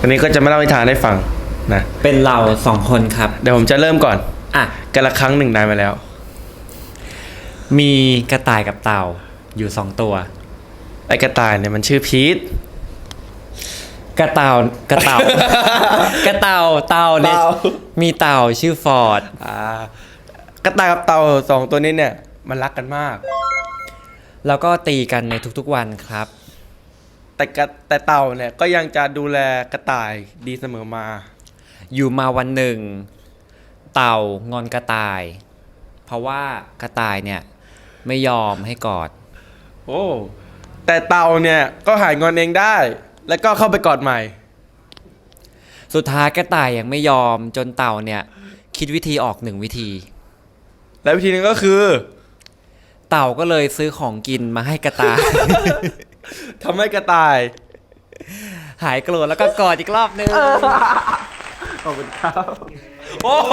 วันนี้ก็จะมาเล่านิทานให้ฟังนะเป็นเราสองคนครับ เดี๋ยวผมจะเริ่มก่อน อะกันละครั้งหนึ่งนานมาแล้ว มีกระต่ายกับเต่าอยู่สองตัว ไอ้กระต่ายเนี่ยมันชื่อพีทกระเต่ากระเต่ากระเต่าเต่าเนี่ยเต่ามีเต่าชื่อฟอร์ดอ่ากระต่ายกับเต่าสองตัวนี้เนี่ย มันรักกันมาก แล้วก็ตีกันในทุกๆวันครับ แต่กระแต่เต่าเนี่ยก็ยังจะดูแลกระต่ายดีเสมอมา อยู่มาวันหนึ่ง เต่างอนกระต่าย เพราะว่ากระต่ายเนี่ยไม่ยอมให้กอด โอ้ แต่เต่าเนี่ยก็หายงอนเองได้ แล้วก็เข้าไปกอดใหม่ สุดท้ายกระต่ายยังไม่ยอมจนเต่าเนี่ย คิดวิธีออกหนึ่งวิธี แล้ววิธีหนึงก็คือ เต่าก็เลยซื้อของกินมาให้กระต่าย ทำให้กระต่าย หายโกรธแล้วก็กอดอีกรอบนึง ขอบคุณครับ โอ้โห